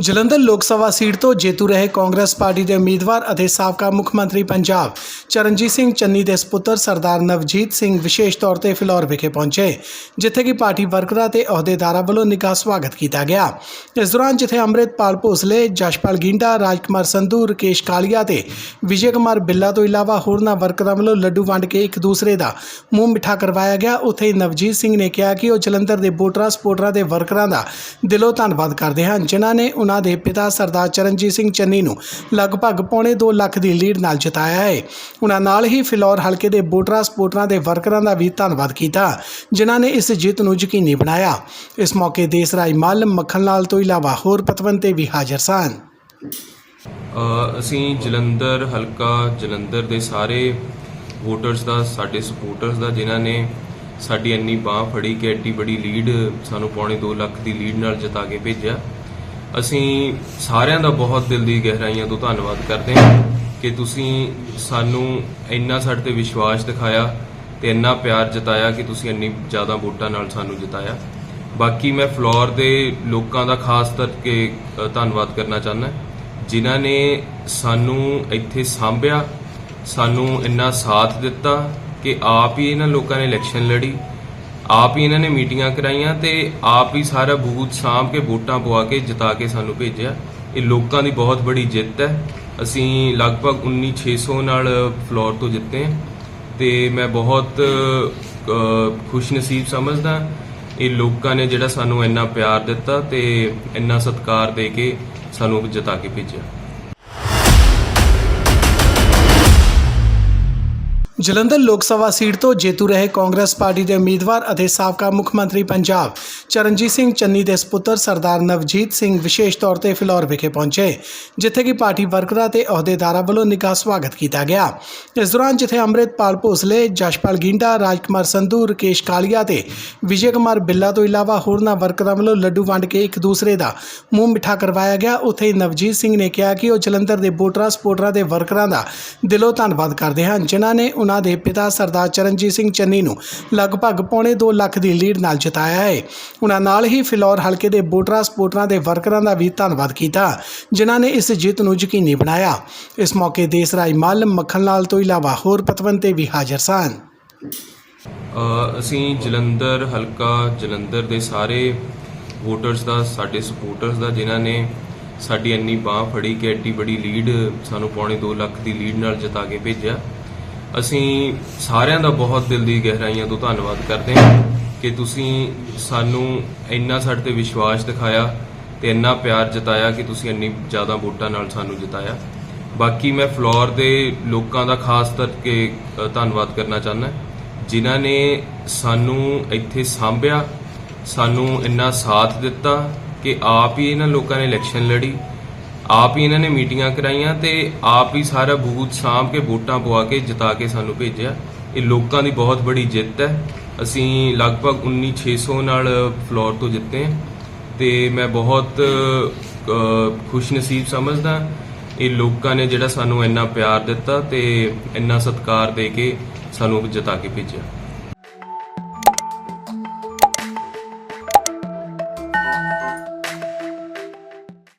ਜਲੰਧਰ ਲੋਕ ਸਭਾ ਸੀਟ ਤੋਂ ਜੇਤੂ ਰਹੇ ਕਾਂਗਰਸ ਪਾਰਟੀ ਦੇ ਉਮੀਦਵਾਰ ਅਤੇ ਸਾਬਕਾ ਮੁੱਖ ਮੰਤਰੀ ਪੰਜਾਬ ਚਰਨਜੀਤ ਸਿੰਘ ਚੰਨੀ ਦੇ ਸਪੁੱਤਰ ਸਰਦਾਰ ਨਵਜੀਤ ਸਿੰਘ ਵਿਸ਼ੇਸ਼ ਤੌਰ ਤੇ ਫਿਲੌਰ ਵਿਖੇ ਪਹੁੰਚੇ, ਜਿੱਥੇ ਕਿ ਪਾਰਟੀ ਵਰਕਰਾਂ ਤੇ ਅਹੁਦੇਦਾਰਾਂ ਵੱਲੋਂ ਨਿੱਘਾ ਸਵਾਗਤ ਕੀਤਾ ਗਿਆ। ਇਸ ਦੌਰਾਨ ਜਿੱਥੇ ਅੰਮ੍ਰਿਤਪਾਲ ਭੋਸਲੇ, ਜਸ਼ਪਾਲ ਗਿੰਡਾ, ਰਾਜਕੁਮਾਰ ਸੰਧੂ, ਰਕੇਸ਼ ਕਾਲੀਆ ਤੇ ਵਿਜੇ ਕੁਮਾਰ ਬਿੱਲਾ ਤੋਂ ਇਲਾਵਾ ਹੋਰਨਾਂ ਵਰਕਰਾਂ ਵੱਲੋਂ ਲੱਡੂ ਵੰਡ ਕੇ ਇੱਕ ਦੂਸਰੇ ਦਾ ਮੂੰਹ ਮਿੱਠਾ ਕਰਵਾਇਆ ਗਿਆ। ਉੱਥੇ ਨਵਜੀਤ ਸਿੰਘ ਨੇ ਕਿਹਾ ਕਿ ਉਹ ਜਲੰਧਰ ਦੇ ਵੋਟਰਾਂ ਸਪੋਰਟਰਾਂ ਦੇ ਵਰਕਰਾਂ ਦਾ ਦਿਲੋਂ ਧੰਨਵਾਦ ਕਰਦੇ ਹਨ, ਜਿਨ੍ਹਾਂ ਨੇ ਉਹਨਾਂ ਦੇ ਪਿਤਾ ਸਰਦਾਰ ਚਰਨਜੀਤ ਸਿੰਘ ਚੰਨੀ ਨੂੰ ਲਗਭਗ ਪੌਣੇ 2 ਲੱਖ ਦੀ ਲੀਡ ਨਾਲ ਜਿਤਾਇਆ ਹੈ। ਉਹਨਾਂ ਨਾਲ ਹੀ ਫਿਲੌਰ ਹਲਕੇ ਦੇ ਵੋਟਰਾਂ ਸਪੋਰਟਰਾਂ ਦੇ ਵਰਕਰਾਂ ਦਾ ਵੀ ਧੰਨਵਾਦ ਕੀਤਾ, ਜਿਨ੍ਹਾਂ ਨੇ ਇਸ ਜਿੱਤ ਨੂੰ ਯਕੀਨੀ ਬਣਾਇਆ। ਇਸ ਮੌਕੇ ਦੇਸ ਰਾਜ ਮੱਲ ਮੱਖਣ ਲਾਲ ਤੋਂ ਇਲਾਵਾ ਹੋਰ ਪਤਵੰਤੇ ਵੀ ਹਾਜ਼ਰ ਸਨ। ਅਸੀਂ ਜਲੰਧਰ ਹਲਕਾ, ਜਲੰਧਰ ਦੇ ਸਾਰੇ ਵੋਟਰਸ ਦਾ, ਸਾਡੇ ਸਪੋਰਟਰਸ ਦਾ, ਜਿਨ੍ਹਾਂ ਨੇ ਸਾਡੀ ਇੰਨੀ ਬਾਹ ਫੜੀ ਕਿ ਐਡੀ ਬੜੀ ਲੀਡ ਸਾਨੂੰ ਪੌਣੇ 2 ਲੱਖ ਦੀ ਲੀਡ ਨਾਲ ਜਿਤਾ ਕੇ ਭੇਜਿਆ। ਅਸੀਂ ਸਾਰਿਆਂ ਦਾ ਬਹੁਤ ਦਿਲ ਦੀ ਗਹਿਰਾਈਆਂ ਤੋਂ ਧੰਨਵਾਦ ਕਰਦੇ ਹਾਂ ਕਿ ਤੁਸੀਂ ਸਾਨੂੰ ਇੰਨਾ ਸਾਡੇ ਤੇ ਵਿਸ਼ਵਾਸ ਦਿਖਾਇਆ ਤੇ ਇੰਨਾ ਪਿਆਰ ਜਤਾਇਆ ਕਿ ਤੁਸੀਂ ਇੰਨੀ ਜ਼ਿਆਦਾ ਵੋਟਾਂ ਨਾਲ ਸਾਨੂੰ ਜਿਤਾਇਆ। ਬਾਕੀ ਮੈਂ ਫਲੋਰ ਦੇ ਲੋਕਾਂ ਦਾ ਖਾਸ ਕਰਕੇ ਧੰਨਵਾਦ ਕਰਨਾ ਚਾਹੁੰਦਾ। ਜਿਨ੍ਹਾਂ ਨੇ ਸਾਨੂੰ ਇੱਥੇ ਸਾਂਭਿਆ, ਸਾਨੂੰ ਇੰਨਾ ਸਾਥ ਦਿੱਤਾ ਕਿ ਆਪ ਹੀ ਇਹਨਾਂ ਲੋਕਾਂ ਨੇ ਇਲੈਕਸ਼ਨ ਲੜੀ। ਆਪ ਹੀ ਇਹਨਾਂ ਨੇ ਮੀਟਿੰਗਾਂ ਕਰਾਈਆਂ ਤੇ ਆਪ ਹੀ ਸਾਰਾ ਬੂਥ ਸਾਂਭ ਕੇ ਵੋਟਾਂ ਪਵਾ ਕੇ ਜਿਤਾ ਕੇ ਸਾਨੂੰ ਭੇਜਿਆ। ਇਹ ਲੋਕਾਂ ਦੀ ਬਹੁਤ ਬੜੀ ਜਿੱਤ ਹੈ। ਅਸੀਂ ਲਗਭਗ 19600 ਨਾਲ ਫਲੋਰ ਤੋਂ ਜਿੱਤੇ ਹਾਂ ਤੇ ਮੈਂ ਬਹੁਤ ਅ, ਖੁਸ਼ਨਸੀਬ ਸਮਝਦਾ ਇਹ ਲੋਕਾਂ ਨੇ ਜਿਹੜਾ ਸਾਨੂੰ ਇੰਨਾ ਪਿਆਰ ਦਿੱਤਾ ਤੇ ਇੰਨਾ ਸਤਿਕਾਰ ਦੇ ਕੇ ਸਾਨੂੰ ਜਿਤਾ ਕੇ ਭੇਜਿਆ। ਜਲੰਧਰ ਲੋਕ ਸਭਾ ਸੀਟ ਤੋਂ ਜੇਤੂ ਰਹੇ ਕਾਂਗਰਸ ਪਾਰਟੀ ਦੇ ਉਮੀਦਵਾਰ ਅਤੇ ਸਾਬਕਾ ਮੁੱਖ ਮੰਤਰੀ ਪੰਜਾਬ ਚਰਨਜੀਤ ਸਿੰਘ ਚੰਨੀ ਦੇ ਸਪੁੱਤਰ ਸਰਦਾਰ ਨਵਜੀਤ ਸਿੰਘ ਵਿਸ਼ੇਸ਼ ਤੌਰ ਤੇ ਫਿਲੌਰ ਵਿਖੇ ਪਹੁੰਚੇ, ਜਿੱਥੇ ਕਿ ਪਾਰਟੀ ਵਰਕਰਾਂ ਤੇ ਅਹੁਦੇਦਾਰਾਂ ਵੱਲੋਂ ਨਿੱਘਾ ਸਵਾਗਤ ਕੀਤਾ ਗਿਆ। ਇਸ ਦੌਰਾਨ ਜਿੱਥੇ ਅੰਮ੍ਰਿਤਪਾਲ ਭੋਸਲੇ, ਜਸ਼ਪਾਲ ਗਿੰਡਾ, ਰਾਜਕੁਮਾਰ ਸੰਧੂ, ਰਕੇਸ਼ ਕਾਲੀਆ ਤੇ ਵਿਜੇ ਕੁਮਾਰ ਬਿੱਲਾ ਤੋਂ ਇਲਾਵਾ ਹੋਰਨਾਂ ਵਰਕਰਾਂ ਵੱਲੋਂ ਲੱਡੂ ਵੰਡ ਕੇ ਇੱਕ ਦੂਸਰੇ ਦਾ ਮੂੰਹ ਮਿੱਠਾ ਕਰਵਾਇਆ ਗਿਆ। ਉੱਥੇ ਨਵਜੀਤ ਸਿੰਘ ਨੇ ਕਿਹਾ ਕਿ ਉਹ ਜਲੰਧਰ ਦੇ ਵੋਟਰਾਂ ਸਪੋਰਟਰਾਂ ਦੇ ਵਰਕਰਾਂ ਦਾ ਦਿਲੋਂ ਧੰਨਵਾਦ ਕਰਦੇ ਹਨ, ਜਿਨ੍ਹਾਂ ਨੇ ਉਹਨਾਂ ਦੇ ਪਿਤਾ ਸਰਦਾਰ ਚਰਨਜੀਤ ਸਿੰਘ ਚੰਨੀ ਨੂੰ ਲਗਭਗ ਪੌਣੇ 2 ਲੱਖ ਦੀ ਲੀਡ ਨਾਲ ਜਿਤਾਇਆ ਹੈ ਉਹਨਾਂ ਨਾਲ ਹੀ ਫਿਲੌਰ ਹਲਕੇ ਦੇ ਵੋਟਰਾਂ ਸਪੋਰਟਰਾਂ ਦੇ ਵਰਕਰਾਂ ਦਾ ਵੀ ਧੰਨਵਾਦ ਕੀਤਾ, ਜਿਨ੍ਹਾਂ ਨੇ ਇਸ ਜਿੱਤ ਨੂੰ ਯਕੀਨੀ ਬਣਾਇਆ। ਇਸ ਮੌਕੇ ਦੇਸ ਰਾਜ ਮੱਲ ਮੱਖਣ ਲਾਲ ਤੋਂ ਇਲਾਵਾ ਹੋਰ ਪਤਵੰਤੇ ਵੀ ਹਾਜ਼ਰ ਸਨ। ਅਸੀਂ ਜਲੰਧਰ ਹਲਕਾ, ਜਲੰਧਰ ਦੇ ਸਾਰੇ ਵੋਟਰਸ ਦਾ, ਸਾਡੇ ਸਪੋਰਟਰਸ ਦਾ, ਜਿਨ੍ਹਾਂ ਨੇ ਸਾਡੀ ਇੰਨੀ ਬਾਹ ਫੜੀ ਕਿ ਐਡੀ ਬੜੀ ਲੀਡ ਸਾਨੂੰ ਪੌਣੇ 2 ਲੱਖ ਦੀ ਲੀਡ ਨਾਲ ਜਿਤਾ ਕੇ ਭੇਜਿਆ। ਅਸੀਂ ਸਾਰਿਆਂ ਦਾ ਬਹੁਤ ਦਿਲ ਦੀ ਗਹਿਰਾਈਆਂ ਤੋਂ ਧੰਨਵਾਦ ਕਰਦੇ ਹਾਂ ਕਿ ਤੁਸੀਂ ਸਾਨੂੰ ਇੰਨਾ ਸਾਡੇ ਤੇ ਵਿਸ਼ਵਾਸ ਦਿਖਾਇਆ ਤੇ ਇੰਨਾ ਪਿਆਰ ਜਤਾਇਆ ਕਿ ਤੁਸੀਂ ਇੰਨੀ ਜ਼ਿਆਦਾ ਵੋਟਾਂ ਨਾਲ ਸਾਨੂੰ ਜਿਤਾਇਆ। ਬਾਕੀ ਮੈਂ ਫਲੋਰ ਦੇ ਲੋਕਾਂ ਦਾ ਖਾਸ ਕਰਕੇ ਧੰਨਵਾਦ ਕਰਨਾ ਚਾਹੁੰਦਾ ਜਿਨ੍ਹਾਂ ਨੇ ਸਾਨੂੰ ਇੱਥੇ ਸਾਂਭਿਆ, ਸਾਨੂੰ ਇੰਨਾ ਸਾਥ ਦਿੱਤਾ ਕਿ ਆਪ ਹੀ ਇਹਨਾਂ ਲੋਕਾਂ ਨੇ ਇਲੈਕਸ਼ਨ ਲੜੀ ਆਪ ਹੀ ਇਹਨਾਂ ਨੇ ਮੀਟਿੰਗਾਂ ਕਰਾਈਆਂ ਤੇ ਆਪ ਹੀ ਸਾਰਾ ਬੂਥ ਸਾਂਭ ਕੇ ਵੋਟਾਂ ਪਵਾ ਕੇ ਜਿਤਾ ਕੇ ਸਾਨੂੰ ਭੇਜਿਆ। ਇਹ ਲੋਕਾਂ ਦੀ ਬਹੁਤ ਬੜੀ ਜਿੱਤ ਹੈ। ਅਸੀਂ ਲਗਭਗ 19600 ਨਾਲ ਫਲੋਰ ਤੋਂ ਜਿੱਤੇ ਹਾਂ ਤੇ ਮੈਂ ਬਹੁਤ ਅ, ਖੁਸ਼ਨਸੀਬ ਸਮਝਦਾ ਇਹ ਲੋਕਾਂ ਨੇ ਜਿਹੜਾ ਸਾਨੂੰ ਇੰਨਾ ਪਿਆਰ ਦਿੱਤਾ ਤੇ ਇੰਨਾ ਸਤਿਕਾਰ ਦੇ ਕੇ ਸਾਨੂੰ ਜਿਤਾ ਕੇ ਭੇਜਿਆ।